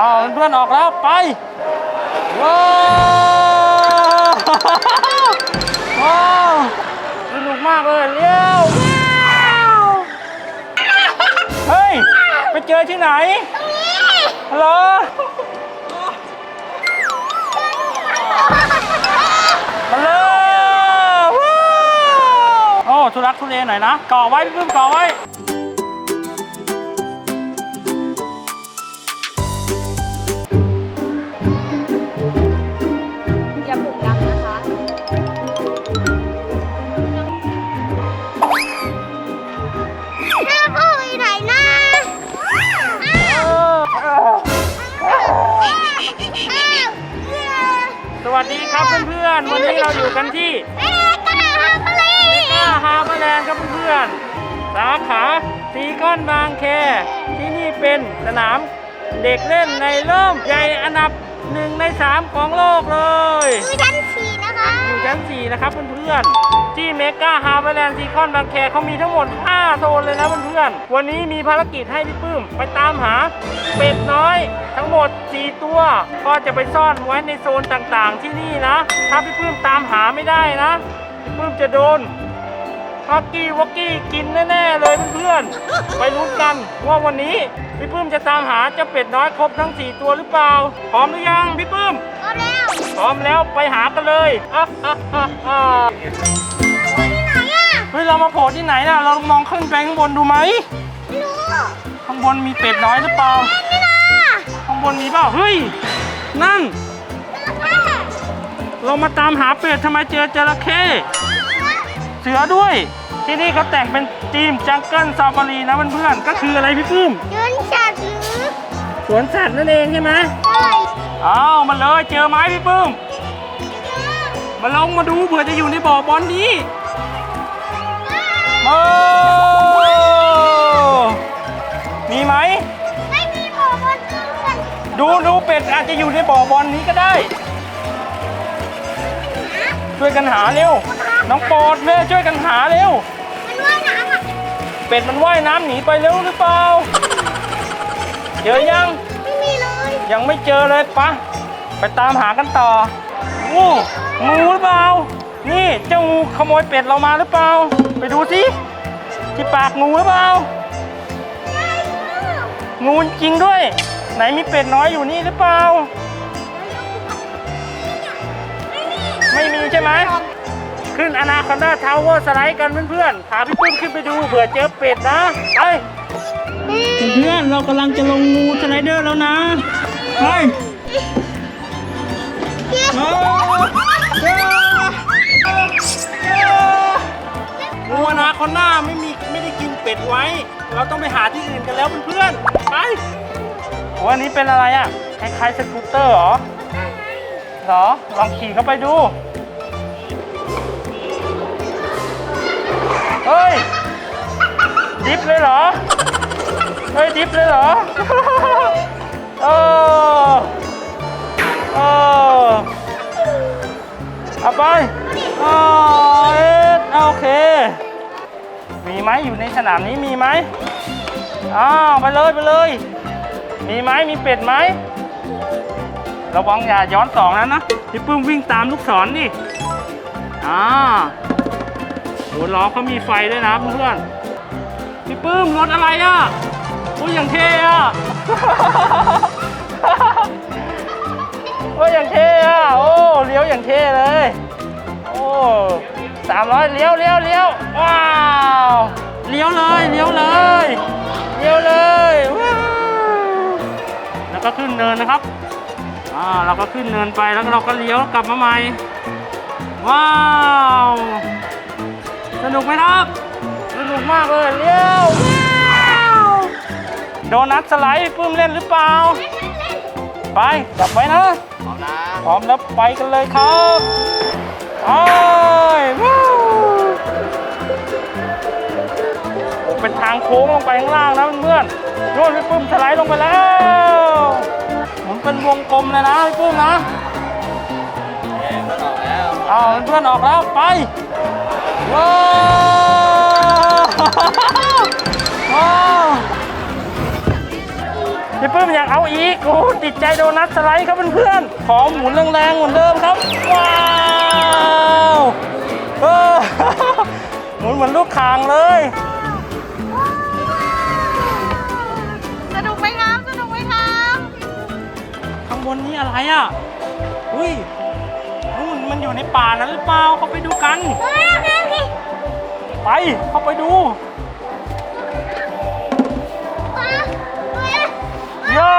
เอาเพื่อนออกแล้วไปว้าวว้าวสนุกมากเลยเลี้ยวเฮ้ย ไปเจอที่ไหนฮัลโหลมาเลยว้าวโอ้ทุรักทุเลหน่อยนะก่อไว้พี่พึ่งก่อไว้ นๆวันนี้เราอยู่กันที่แม่กระหังเลยก้าฮาร์เบอร์แลนด์ครับเพื่อนๆสาขาซีคอนบางแค ที่นี่เป็นสนามเด็กเล่นในร่มใหญ่อันดับหนึ่งในสามของโลกเลยดูชั้นสี่นะคะอยู่ชั้น4นะครับเพื่อนๆที่เมกาฮาร์เบอร์แลนด์ซีคอนบางแคเขามีทั้งหมด 5 โซนเลยนะเพื่อนๆวันนี้มีภารกิจให้พี่ปื้มไปตามหาเป็ดน้อยทั้งหมด 4 ตัว ก็จะไปซ่อนไว้ในโซนต่างๆ ที่นี่นะ ถ้าพี่ปื้มตามหาไม่ได้นะ พี่ปื้มจะโดนฮักกี้วักกี้กินแน่ๆเลยเพื่อนๆ ไปลุ้นกันว่าวันนี้พี่ปื้มจะตามหาเจ้าเป็ดน้อยครบทั้ง 4 ตัวหรือเปล่า พร้อมหรือยังพี่ปื้มเอาแล้ว พร้อมแล้วไปหากันเลยอะอะอะอะที่ไหนอะเฮ้ยเรามาโผล่ที่ไหนน่ะ เรามองขึ้นไปข้างบนดูไหมไม่รู้ ข้างบนมีเป็ดน้อยหรือเปล่านี่นะข้าง บนมีเปล่าเฮ้ย นั่น เรามาตามหาเป็ดทำไมเจอจระเข้เสือด้วย ที่นี่เขาแต่งเป็นทีมจังเกิลซาฟารีนะเพื่อนๆก็คืออะไรพี่ปื้มยืนจัดหรือสวนสัตว์นั่นเองใช่ไหมอะไรอ้าวมาเลยเจอไหมพี่ปื้มมาลองมาดูเผื่อจะอยู่ในบ่อบอลนี้โอ้ ดูดูเป็ดอาจจะอยู่ในบ่อบอลนี้ก็ได้ ช่วยกันหาเร็ว น้องโปรดแม่ช่วยกันหาเร็ว มันว่ายน้ำอะเป็ดมันว่ายน้ำหนีไปเร็วหรือเปล่า เจอยัง ไม่มีเลยยังไม่เจอเลยปะไปตามหากันต่อโอ้งูหรือเปล่า นี่เจ้างูขโมยเป็ดเรามาหรือเปล่า ไปดูสิที่ปากงูหรือเปล่า งูจริงด้วย ไหนมีเป็ดน้อยอยู่นี่หรือเปล่า ไม่มีใช่ไหม ขึ้นอนาคอนดาทาวเวอร์สไลด์กันเพื่อนๆพาพี่ปุ้มขึ้นไปดูเผื่อเจอเป็ดนะ ไปเพื่อนเรากำลังจะลงงูสไลเดอร์แล้วนะ ไปงูอนาคอนดาไม่มีไม่ได้กินเป็ดไว้ เราต้องไปหาที่อื่นกันแล้วเพื่อนๆ ไป วันนี้เป็นอะไรอะ คล้ายๆสกูตเตอร์เหรอเหรอ ลองขี่เข้าไปดู เฮ้ย ดิฟเลยเหรอ เฮ้ย ดิฟเลยเหรอเออเออเอาไปอ๋อเอ็ดโอเค มีไหมอยู่ในสนามนี้มีไหมอ้าวไปเลยไปเลย มีไหมมีเป็ดไหมระวังอย่าย้อนสองนะนะพี่ปื้มวิ่งตามลูกศรดิอ่าโหล้อเขามีไฟด้วยนะเพื่อนพี่ปื้มรถอะไรอะโอ้ยอย่างเท่อะโอ้ยอย่างเท่อะโอ้เลี้ยวอย่างเท่เลย โอ้สามร้อยเลี้ยวเลี้ยวเลี้ยวว้าว เลี้ยวเลยเลี้ยวเลย เลี้ยวเลยว้าว แล้วก็ขึ้นเนินนะครับอ่าเราก็ขึ้นเนินไปแล้วเราก็เลี้ยวกลับมาใหม่ ว้าว สนุกไหมครับ สนุกมากเลยเลี้ยวว้าวโดนัทสไลด์ปื้มเล่นหรือเปล่า ไปจับไว้นะ พร้อมนะ พร้อมแล้วไปกันเลยครับไปวู้โอ้ เป็นทางโค้งลงไปข้างล่างนะเพื่อนโน่นพี่ปุ้มสไลด์ลงไปแล้วหมุนเป็นวงกลมเลยนะพี่ปุ้มนะเอาเพื่อนออกแล้วไปว้าวพี่ปื้มอยากเอาอีกโอ้ติดใจโดนัทสไลด์ครับเพื่อนๆขอหมุนแรงๆเหมือนเดิมครับ ว้าวเออหมุนเหมือนลูกคางเลย ข้างบนนี้อะไรอะ อุ้ยนู่นมันอยู่ในป่านั้นหรือเปล่าเข้าไปดูกันเฮ้ยแม่พี่ไปเข้าไปดูว้าเฮ้ยโย่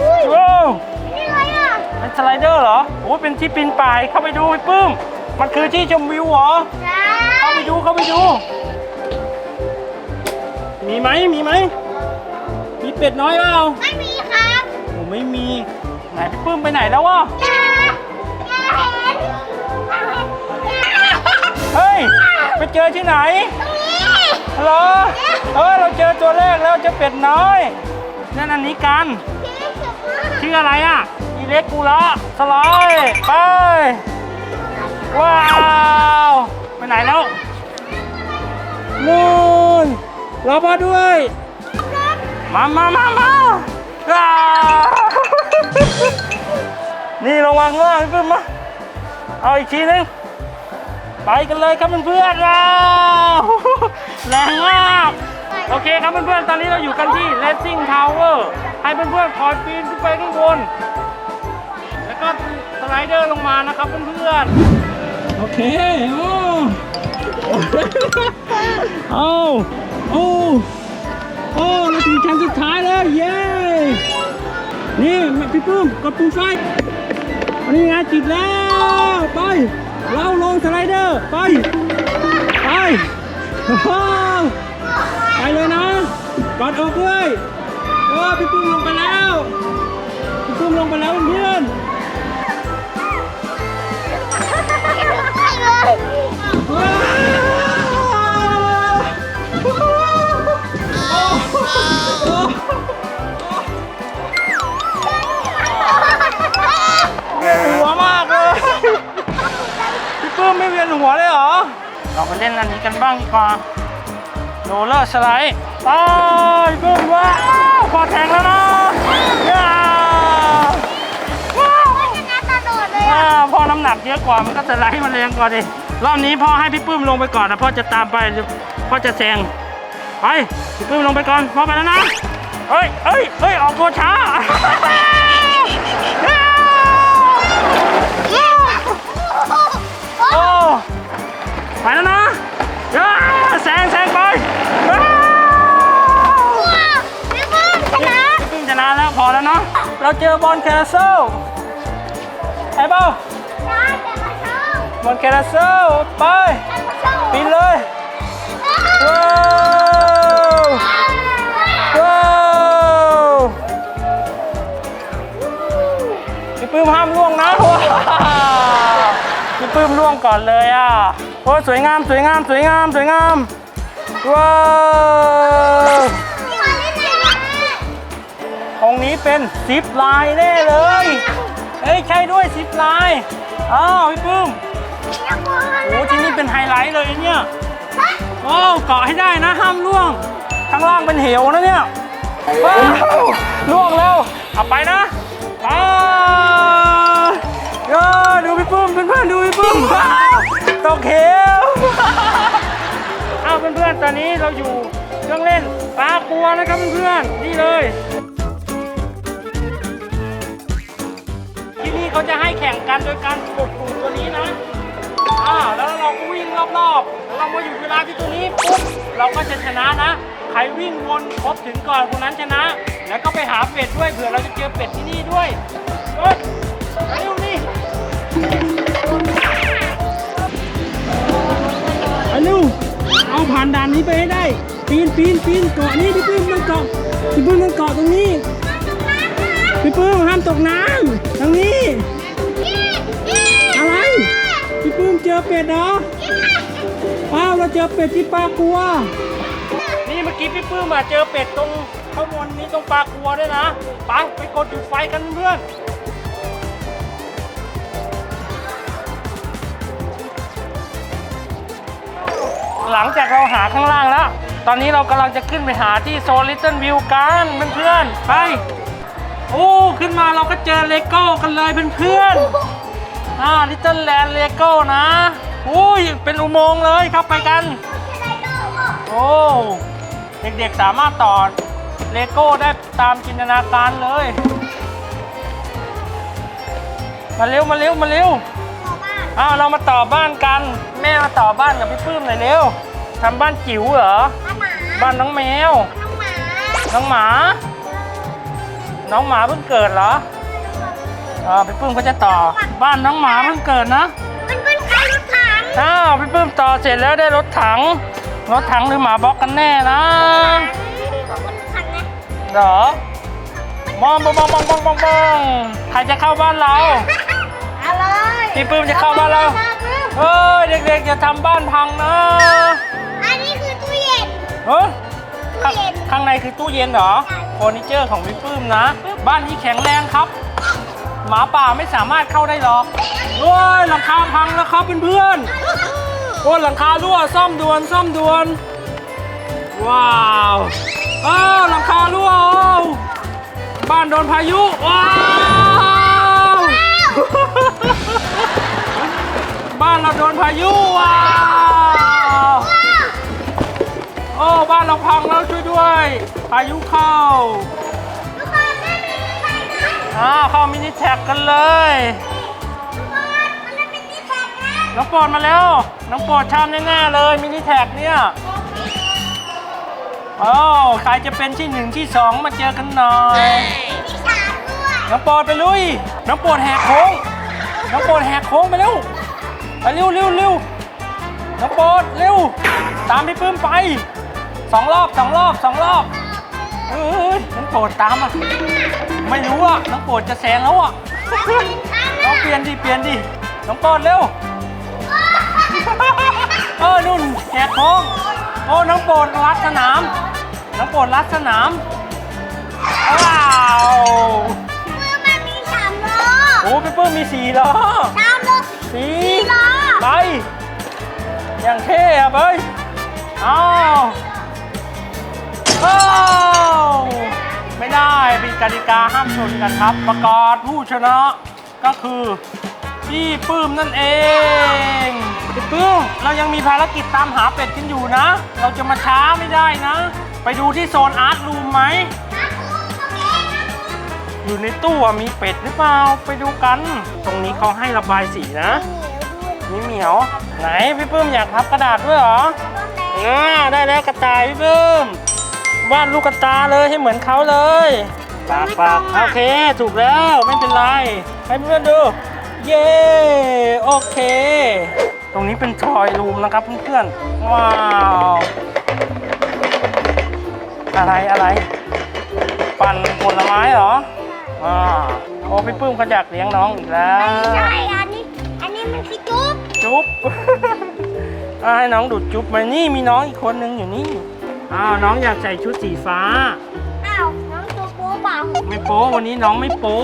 อุ้ยโย่นี่อะไรอะเป็นสไลเดอร์เหรอโอ้ยเป็นที่ปีนป่ายเข้าไปดูไอ้ปื้ม มันคือที่ชมวิวเหรอใช่เข้าไปดูเข้าไปดู มีไหมมีไหม มีเป็ดน้อยเปล่า ไม่มีครับโอ้ไม่มี ไหนพี่ปื้มไปไหนแล้วว่าเฮ้ย ไปเจอที่ไหนตรงนี้ฮัลโหลเออเราเจอตัวแรกแล้วเจะเป็ดน้อย นั่นอันนี้กัน ชื่ออะไรอะอีเล็กกูละสลด์ไปว้าวไปไหนแล้วนู่นรอพ่อด้วย มามามามาว้าว นี่ระวังล่างเพื่อนมาเอาอีกทีนึงไปกันเลยครับเพื่อนๆว้าแรงมากโอเคครับเพื่อนๆตอนนี้เราอยู่กันที่ Racing Tower ให้เพื่อนๆคอยปีนขึ้นไปข้างบน แล้วก็สไลเดอร์ลงมานะครับเพื่อนๆโอเคโอ้าโอ้โอ้เราถึงชั้นสุดท้ายแล้ว เย้ นี่พี่ปุ้มกดปุ่มไฟนี่ไงติดแล้ว ไป เราลงสไลเดอร์ ไป ไปไปเลยนะกอดอกด้วยเออพี่ปุ้มลงไปแล้วพี่ปุ้มลงไปแล้วเพื่อนไปเลย ยนหัวเลยเหรอ เราไปเล่นอันนี้กันบ้างดีกว่าโรลเลอร์สไลด์ไปพี่ปื้มว้าวพอแทงแล้วนะย้าวว้าวชนะตลอดเลยอ่าอะพ่อน้ำหนักเยอะกว่ามันก็สไลด์มันแรงกว่าดิรอบนี้พ่อให้พี่ปื้มลงไปก่อนนะพ่อจะตามไปเดี๋ยวพ่อจะแซงไปพี่ปื้มลงไปก่อนพ่อไปแล้วนะเอ้ยเอ้ยเอ้ยออกตัวช้า อบอลแคสเซิลไอ้บ้าบอลแคสเซิลไปปีนเลยว้าวว้าวพี่ปื้มห้ามล่วงนะว้าวพี่ปื้มล่วงก่อนเลยอะโอ้ยสวยงามสวยงามสวยงามสวยงามว้าว ตรงนี้เป็นซิปไลน์แน่เลยเฮ้ยใช่ด้วยซิปไลน์อ้าวพี่ปื้มอยากกลัวมันโอ้ที่นี่เป็นไฮไลท์เลยเนี่ยโอ้เกาะให้ได้นะห้ามล่วง ข้างล่างเป็นเหวนะเนี่ยว้าวล่วงแล้วเอาไปนะไปเออดูพี่ปื้มเพื่อนๆดูพี่ปื้มว้าวตกเหวเอาเพื่อนๆตอนนี้เราอยู่เครื่องเล่นปลาปัวนะครับเพื่อนๆนี่เลย ที่นี่เขาจะให้แข่งกันโดยการกดปุ่มตัวนี้นะอ่าแล้วเราก็วิ่งรอบๆแล้วเรามาอยู่เวลาที่ตัวนี้ปุ๊บเราก็จะชนะนะ ใครวิ่งวนครบถึงก่อนคนนั้นชนะ แล้วก็ไปหาเป็ดด้วยเผื่อเราจะเจอเป็ดที่นี่ด้วยเฮ้ยไปดูนี่ไปลูกเอาผ่านด่านนี้ไปให้ได้ ปีนปีนปีนเกาะนี่พี่ปื้มมันเกาะพี่ปื้มมันเกาะตรงนี้ พี่ปื้มห้ามตกน้ำทางนี้ อะไร พี่ปื้มเจอเป็ดเหรออ้าวเราเจอเป็ดที่ปลากัว นี่เมื่อกี้พี่ปื้มอะเจอเป็ดตรงข้างบนนี้ตรงปลากัวด้วยนะไปไปกดจุดไฟกันเพื่อนหลังจากเราหาข้างล่างแล้ว ตอนนี้เรากำลังจะขึ้นไปหาที่โซลิ t เ l ิ v วิวกันเพื่อนๆ ไป โอ้ ขึ้นมาเราก็เจอเลโก้กันเลยเพื่อนๆอ่าลิตเติ้ลแลนด์เลโก้นะอุ้ยเป็นอุโมงค์เลยเข้าไปกัน โอ้เด็กๆสามารถต่อเลโก้ได้ตามจินตนาการเลย มาเร็วมาเร็วมาเร็วอ้าวเรามาต่อบ้านกัน แม่มาต่อบ้านกับพี่ปื้มหน่อยเร็วทำบ้านจิ๋วเหรอ บ้านน้องแมว น้องหมา น้องหมา เพิ่งเกิดเหรออ่าพี่ปื้มก็จะต่อ บ้านน้องหมาเพิ่งเกิดนะมันเป็นใครรถถังอ้าวพี่ปื้มต่อเสร็จแล้วได้รถถัง รถถังหรือหมาบล็อกกันแน่นะของรถถังนะเหรอมองมองมองมองมองมองมองใครจะเข้าบ้านเราอะไรพี่ปื้มจะเข้าบ้านเราเฮ้ยเด็กๆอย่าทำบ้านพังนะ อันนี้คือตู้เย็นเฮ้ ยตู้เย็นข้างในคือตู้เย็นเหรอใช่เฟอร์นิเจอร์ของพี่ปื้มนะ บ้านนี้แข็งแรงครับ หมาป่าไม่สามารถเข้าได้หรอกโอ้ยหลังคาพังแล้วครับเพื่อนๆโอ้ยหลังคารั่วซ่อมด่วนซ่อมด่วน ว้าวอ้าวหลังคารั่วอ้าวบ้านโดนพายุว้าวบ้านเราโดนพายุว้าวโอ้บ้านเราพังแล้วช่วย ด้วยพายุเข้าทุกคนไม่มีไฟนะอ่าเข้ามินิแท็กกันเลยทุกคนมันจะเป็นที่แท็กนะน้องโปรดมาแล้วน้องโปรดชอบแน่ๆเลยมินิแท็กเนี่ยโอ้ใครจะเป็นที่หนึ่งที่สองมาเจอกันหน่อยมีสามด้วยน้องโปรดไปลุยน้องโปรดแหกโค้งน้องโปรดแหกโค้งไปเร็วไปเร็วเร็วเร็วน้องโปรดเร็วตามพี่ปื้มไป สองรอบสองรอบสองรอบเอ้ยน้องโปรดตามอะไม่รู้อะน้องโปรดจะแซงแล้วอะน้องเปลี่ยนดิเปลี่ยนดิน้องโปรดเร็วเออนุ่นแหกโค้งโอ้น้องโปรดรัดสนาม น้องโปรดรัดสนามว้าวมือมันมีสามล้อโอ้พี่ปื้มมีสี่ล้อสามล้อสี่สี่ล้อไปอย่างเท่อะเบ้ยอ้าว อ้ไม่ได้มีกติกาห้ามชนกันครับ ประกาศผู้ชนะก็คือพี่ปื้มนั่นเองพี่ปื้มเรายังมีภารกิจตามหาเป็ดกันอยู่นะ เราจะมาช้าไม่ได้นะ ไปดูที่โซนอาร์ตรูมไหมอยู่ในตู้มีเป็ดหรือเปล่าไปดูกัน ตรงนี้เขาให้ระบายสีนะมีเหมียว ไหนพี่ปื้มอยากพับกระดาษด้วยเหรออ่าได้แล้วกระต่ายพี่ปื้ม วาดลูกกระตาเลยให้เหมือนเขาเลยปากปากโอเค ถูกแล้วไม่เป็นไรให้เพื่อนดู เย้โอเค ตรงนี้เป็นทอยรูมนะครับเพื่อนๆว้าวอะไรอะไร ปั่นผลไม้เหรออ่าโอ้พี่ปื้มเขาอยากเลี้ยงน้องอีกแล้ว ไม่ใช่ อันนี้ อันนี้มันคือจุ๊บ จุ๊บอ่าให้น้องดูดจุ๊บมานี่มีน้องอีกคนนึงอยู่นี่ อ้าวน้องอยากใส่ชุดสีฟ้า อ้าว น้องตัวโป๊เปล่าไม่โป๊วันนี้น้องไม่โป๊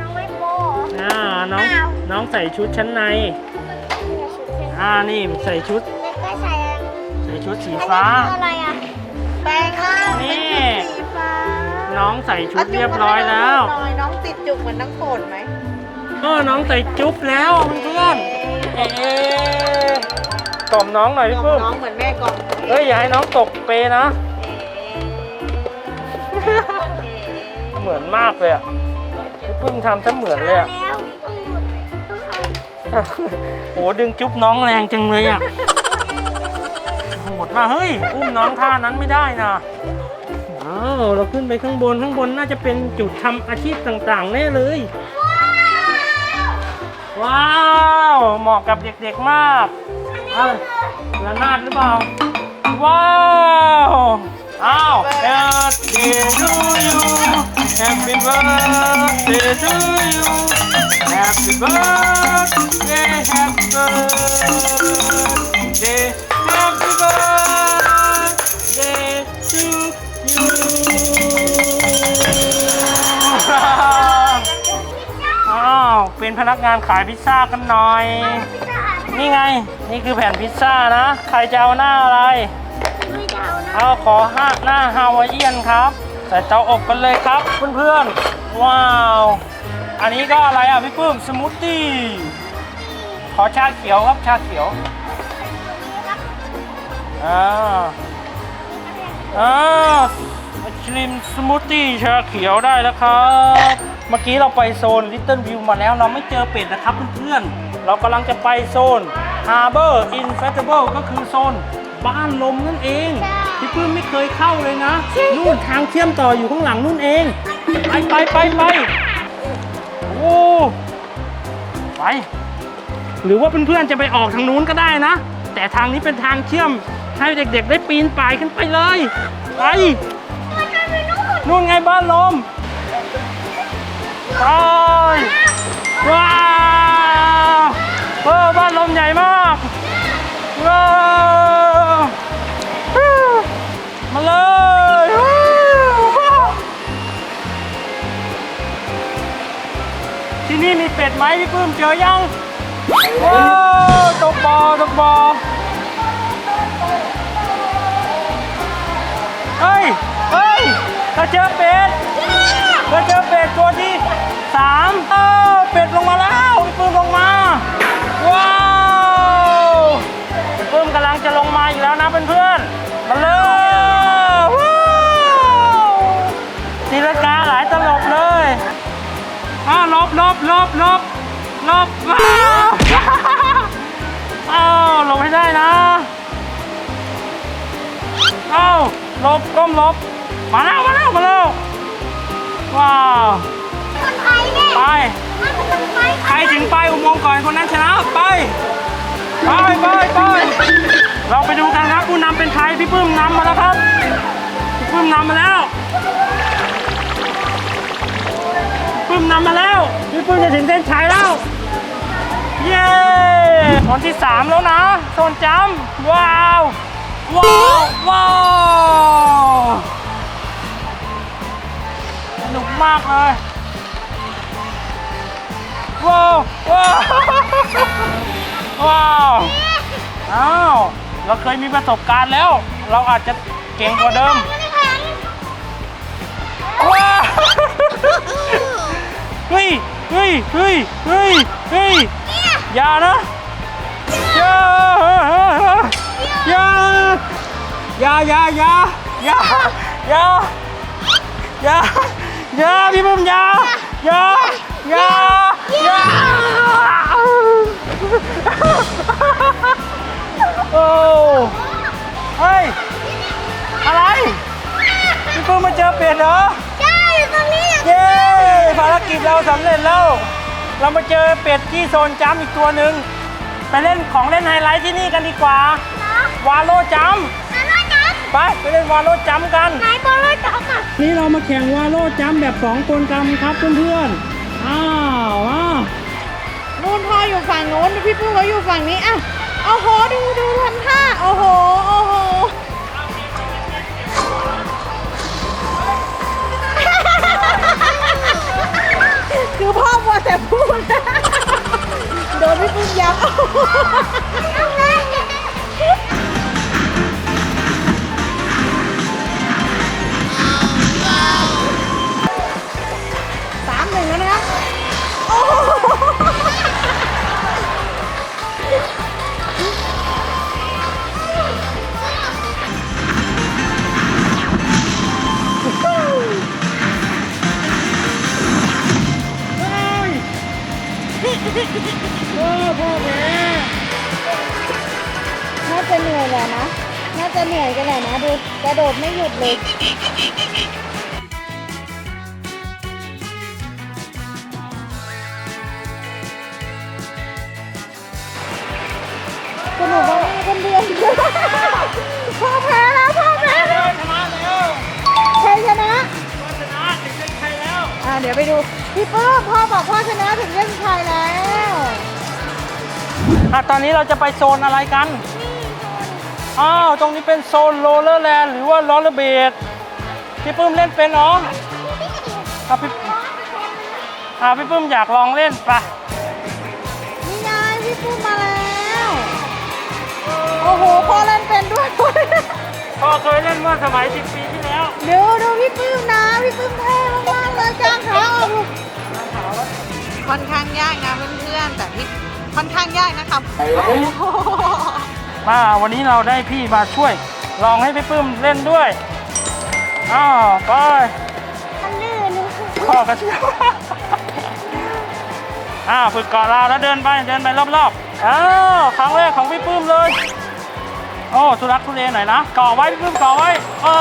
น้องไม่โป๊อ่าน้องอ้าว น้องใส่ชุดชั้นใน อ่านี่ใส่ชุดแล้วก็ใส่ใส่ชุดสีอันนี้ฟ้าคืออะไรอะแปลงร่างนี่เป็นสีฟ้าน้องใส่ชุดเรียบร้อยแล้วน้อยน้องติดจุกเหมือนน้องโกรธไหมก็น้องใส่จุ๊บแล้วเพื่อนๆเอ๊ะกล่อมน้องหน่อยพี่กล่ปื้อมมน้องเหมือนแม่กล่อม เอ้ยอย่าให้น้องตกเปนะ เหมือนมากเลยอะพี่มทำซะเหมือนเลยอะแล้วโหดึงจุ๊บน้องแรงจังเลยอะโหดมากเฮ้ยอุ้มน้องท่านั้นไม่ได้นะอ้าวเราขึ้นไปข้างบนข้างบนน่าจะเป็นจุดทำอาชีพต่างๆแน่เลย ว้าว เหมาะกับเด็กๆมาก เอาระนาดหรือเปล่า ว้าวอ้าว Happy to you Happy birthday to you Happy birthday Happy birthday Happy birthday to you อ้าว เป็นพนักงานขายพิซซ่ากันหน่อย นี่ไง นี่คือแผ่นพิซซ่านะ ใครจะเอาหน้าอะไร ไม่เดานะเอาขอห้าหน้าฮาวายเอียนครับ ใส่เตาอบกันเลยครับเพื่อนๆ ว้าว อันนี้ก็อะไรอะพี่ปื้มสมูทตี้ ขอชาเขียวครับชาเขียว อ่า อ่าไอศครีมสมูทตี้ชาเขียวได้แล้วครับ เมื่อกี้เราไปโซน Little View มาแล้วเราไม่เจอเป็ดนะครับเพื่อนๆ เรากำลังจะไปโซน Harbor Inflatable ก็คือโซนบ้านลมนั่นเองใช่พี่ปื้มไม่เคยเข้าเลยนะ นู่นทางเชื่อมต่ออยู่ข้างหลังนู่นเอง ไปไปไปไปโอ้ไป หรือว่าเพื่อนๆจะไปออกทางนู้นก็ได้นะ แต่ทางนี้เป็นทางเชื่อมให้เด็กๆ ได้ปีนป่ายขึ้นไปเลย ไปนู่นไงบ้านลมไปว้าว เออบ้านลมใหญ่มากว้าวมาเลยที่นี่มีเป็ดไหมพี่ปื้มเจอยังว้าวตกบอตกบอเฮ้ยเฮ้ยเราเจอเป็ดเราเจอเป็ดตัวที่ บลบลบลบลบว้าวอ้าวหลบให้ได้นะอ้าวหลบก้มหลบ มาแล้วมาแล้วมาแล้วว้าวคนไทยเนี่ยไปมันเป็นคนไทยใครถึงไปอุโมงค์ก่อนคนนั้นชนะไปไปไปไปเราไปดูกันครับผู้นำเป็นใครพี่ปื้มนำมาแล้วครับพี่ปื้มนำมาแล้ว มนำมาแล้ว พี่ปื้มจะถึงเส้นชัยแล้ว เย้คนที่สามแล้วนะโซนจำว้าว ว้าว ว้าวสนุกมากเลย ว้าว ว้าว ว้าวอ้าวเราเคยมีประสบการณ์แล้ว เราอาจจะเก่งกว่าเดิมไม่ได้แข็งว้าว เฮ้ยเฮ้ยเฮ้ยเฮ้ยเฮ้ยอย่านะอย่าอย่าอย่าอย่าอย่าอย่าอย่าอย่าอย่าพี่บุ้มอย่าอย่าอย่าอย่าโอ้เฮ้ยอะไรพี่ปุ้มมาเจอเป็ดเหรอใช่ อยู่ตรงนี้เย้ภารกิจเราสำเร็จแล้ว เรามาเจอเป็ดที่โซนจัมป์อีกตัวหนึ่งไปเล่นของเล่นไฮไลท์ที่นี่กันดีกว่าเนาะวาโลจัมป์อันนั้นจับไปไปเล่นวาโลจัมป์กันไหนบอลเลยจับอะนี่เรามาแข่งวาโลจัมป์แบบสองคนกันครับเพื่อนๆอ้าวอ้าวนู่นพ่ออยู่ฝั่งโน้นพี่ปุ้มเขาอยู่ฝั่งนี้อะโอ้โหดูดูทำท่าโอ้โหาจะเหนื่อยแหละนะ น่าจะเหนื่อยกันแหละนะดูกระโดดไม่หยุดเลยสนุกมากคนเดียวพ่อแพ้แล้วพ่อแพ้ชแล้วนะแล้วใครชนะชนะถึงเส้นชัยแล้วอ่าเดี๋ยวไปดูพี่ปื้มพ่อบอกพ่อชนะถึงเส้นชัยแล้วอะตอนนี้เราจะไปโซนอะไรกัน อ้าว ตรงนี้เป็นโซนโรลเลอร์แลนด์หรือว่าลอลเลอร์เบดพี่ปื้มเล่นเป็นเหรออะพี่อะพี่ปื้มอยากลองเล่นปะนี่ไงพี่ปื้มมาแล้ว โอ้โหพ่อเล่นเป็นด้วย พ่อเคยเล่นเมื่อสมัย 10 ปีที่แล้วนดูดูพี่ปื้มนะพี่ปื้มเท่มากๆเลยกางขาออกลูกค่อนข้างยากนะเพื่อนๆแต่พี่ค่อนข้างยากนะครับโอ้โห มาวันนี้เราได้พี่มาช่วย ลองให้พี่ปื้มเล่นด้วยอ้าวไปมันลื่นพ่อกระเชียวอ้าวฝึกเกาะราวแล้วเดินไปเดินไปรอบๆอ้าวครั้งแรกของพี่ปื้มเลยโอ้ทุรักทุเลหน่อยนะเกาะไว้พี่ปื้มเกาะไว้โอ้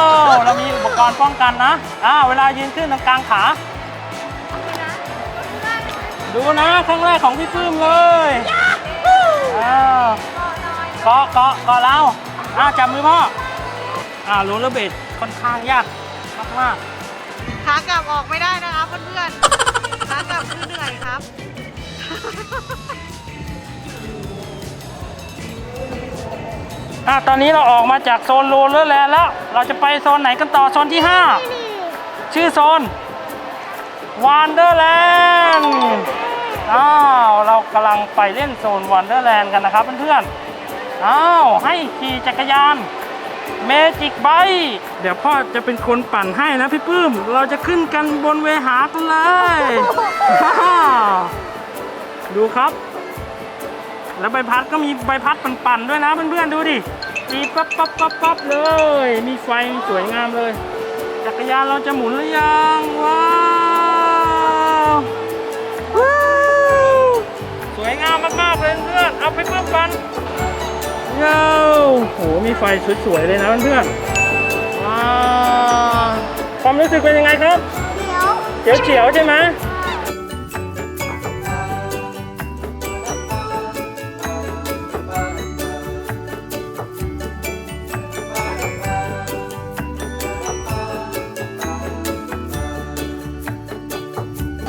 เรามีอุปกรณ์ป้องกันนะอ้าวเวลายืนขึ้นตรงกลางขาดูนะครั้งแรกของพี่ปื้มเลยอ้าวเกาะเกาะเกาะเราอ้าวจับมือพ่ออ้าวโรลเลอร์เบดค่อนข้างยากมากๆขากลับออกไม่ได้นะครับเพื่อนๆขากลับคือเหนื่อยครับอะตอนนี้เราออกมาจากโซนโรลเลอร์แลนด์แล้ว เราจะไปโซนไหนกันต่อโซนที่ 5 ชื่อโซนวันเดอร์แลนด์อ้าวเรากำลังไปเล่นโซนวันเดอร์แลนด์กันนะครับเพื่อนๆ อ้าวให้ขี่จักรยานเมจิกไบเดี๋ยวพ่อจะเป็นคนปั่นให้นะพี่ปื้ม เราจะขึ้นกันบนเวหากันเลย ดูครับ แล้วใบพัดก็มีใบพัดปั่นๆด้วยนะเพื่อนๆดูดิตีปั๊บปั๊บปั๊บปั๊บเลย มีไฟสวยงามเลย จักรยานเราจะหมุนหรือยังว้าวว้าวสวยงามมากๆเลยเพื่อนเอาไปเพิ่มกัน เย้าโห มีไฟสวยๆเลยนะเพื่อนๆว้าวความรู้สึกเป็นยังไงครับเดี๋ยวเฉียวๆใช่ไหม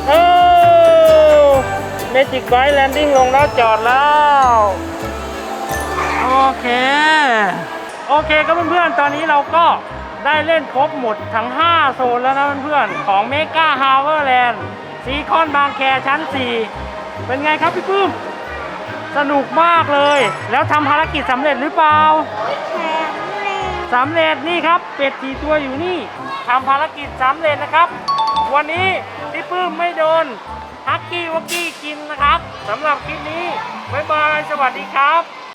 โอ้เมจิกไบค์แลนดิ้งลงแล้วจอดแล้ว โอเค โอเคครับเพื่อนๆ ตอนนี้เราก็ได้เล่นครบหมดทั้ง 5 โซนแล้วนะเพื่อนๆ ของเมกาฮาวเวอร์แลนด์ซีคอนบางแคชั้น 4 เป็นไงครับพี่ปื้ม สนุกมากเลย แล้วทำภารกิจสำเร็จหรือเปล่าสำเร็จนี่ครับ เป็ดสี่ตัวอยู่นี่ทำภารกิจสำเร็จนะครับ วันนี้พี่ปื้มไม่โดนฮักกี้วักกี้กินนะครับสำหรับคลิปนี้บ๊ายบาย สวัสดีครับ